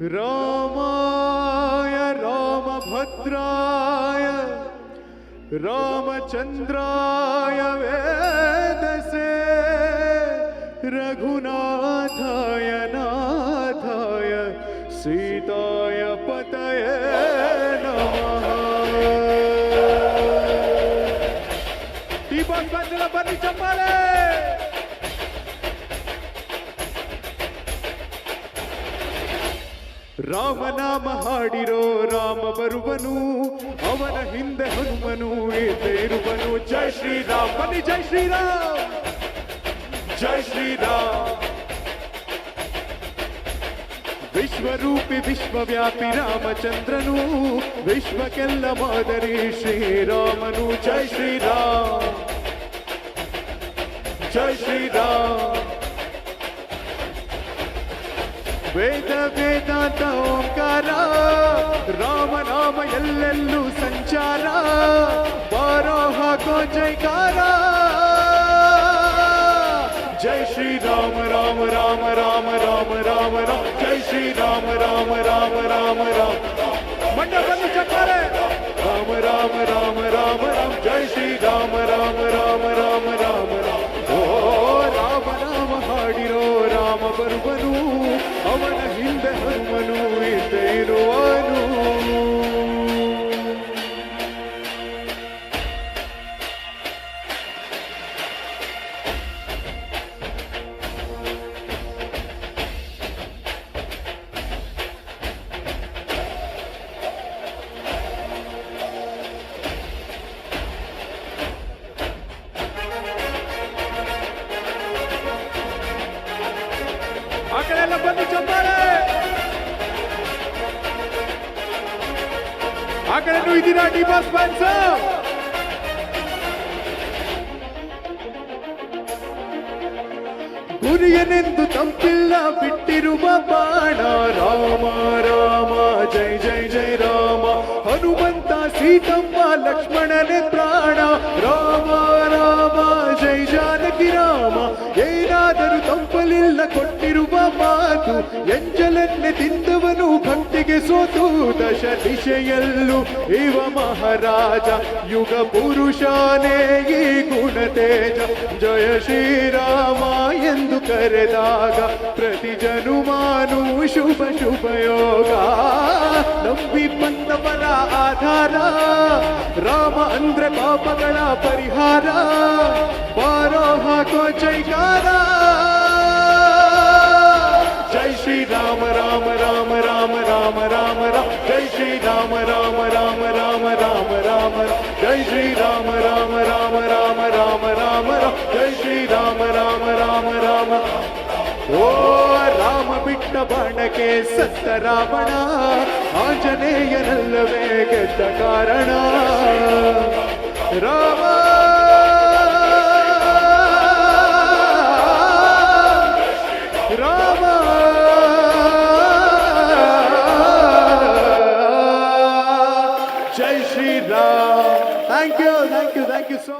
रामाय रामभद्राय रामचन्द्राय वेदसे रघुनाथाय नाथाय सीताय पतये नमः। दीपक बंदला बनी चंपाले! ರಾಮನಾಮ ಹಾಡಿರೋ ರಾಮ ಬರುವನು, ಅವನ ಹಿಂದೆ ಹನುಮನು ಇರುವನು ಜೈ ಶ್ರೀರಾಮ್, ಬನ್ನಿ, ಜೈ ಶ್ರೀರಾಮ್. ಜೈ ಶ್ರೀರಾಮ್. ವಿಶ್ವರೂಪಿ, ವಿಶ್ವವ್ಯಾಪಿ ರಾಮಚಂದ್ರನು, ವಿಶ್ವಕ್ಕೆಲ್ಲ ಮಾದರಿ ಶ್ರೀರಾಮನು. ಜೈ ಶ್ರೀರಾಮ್. ಜೈ ಶ್ರೀರಾಮ್. ವೇದ ವೇದಾಂತ ಓಂಕಾರ ರಾಮನಾಮ ಎಲ್ಲೆಲ್ಲೂ ಸಂಚಾರ ಬಾರೋ ಹಾಕೋ ಜೈಕಾರ ಜೈ ಶ್ರೀರಾಮ ರಾಮ ರಾಮ ರಾಮ ರಾಮ ರಾಮ ರಾಮ ಜೈ ಶ್ರೀರಾಮ ರಾಮ ರಾಮ ರಾಮ ರಾಮ ಮಂಡ ಬಂದು ಚಪ್ಪಾಳೆ ರಾಮ ರಾಮ ರಾಮ ರಾಮ ರಾಮ ಜೈ ಶ್ರೀರಾಮ ರಾಮ ರಾಮ ಅವನ ಹಿಂದೆ ಹನುಮನು ಎಲ್ಲ ಬಂದು ಚಪ್ಪಾಳೆ. ಆ ಕಡೆನೂ ಇದ್ದೀರಾ ಡಿಬಾಸ್ ಫ್ಯಾನ್ಸ್ ಗುರಿಯನೆಂದು ತಂಪಿಲ್ಲ, ಬಿಟ್ಟಿರುವ ಬಾಣ. ರಾಮ ರಾಮ, ಜೈ ಜೈ ಜೈ, ರಾಮ. ಹನುಮಂತ, ಸೀತಮ್ಮ, ಲಕ್ಷ್ಮಣನೇ ಪ್ರಾಣ. ರಾಮ ಜೈ ಜಾನಕಿ ರಾಮ ಏನಾದರೂ ತಪ್ಪಲಿಲ್ಲ ಕೊಟ್ಟಿರುವ ಮಾತು ಎಂಜಲನ್ನೇ ತಿಂದವನು ಭಕ್ತಿಗೆ ಸೋತು ದಶ ದಿಶೆಯಲ್ಲೂ ಇವ ಮಹಾರಾಜ ಯುಗ ಪುರುಷಾನೇ ಈ ಗುಣ ತೇಜ ಜಯ ಶ್ರೀರಾಮ ಎಂದು ಕರೆದಾಗ ಪ್ರತಿ ಜನುಮಾನು ಶುಭ ಶುಭ ಯೋಗ ನಂಬಿ ಬಂದವರ ಆಧಾರ ರಾಮ ಅಂದ್ರೆ ಪಾಪಗಳ ಪರಿಹಾರ ಬಾರೋ ಹಾಕೋ ಜೈಕಾರ ಜೈ ಶ್ರೀರಾಮ ರಾಮ ರಾಮ ರಾಮ ರಾಮ ರಾಮ ರಾಮ ಜೈ ಶ್ರೀರಾಮ ರಾಮ ರಾಮ ರಾಮ ರಾಮ ರಾಮ ಜೈ ಶ್ರೀರಾಮ ರಾಮ ರಾಮ ರಾಮ ರಾಮ ರಾಮ ರಾಮ ಜೈ ಶ್ರೀರಾಮ ರಾಮ ರಾಮ ರಾಮ ಓ ರಾಮ ಬಿಟ್ಟ ಬಾಣಕ್ಕೆ ಸತ್ತ ರಾವಣ, ಆಂಜನೇಯನಲ್ಲವೇ ಗೆದ್ದ ಕಾರಣ. ರಾಮ! ರಾಮ! ಜೈ Shriram thank you thank you thank you so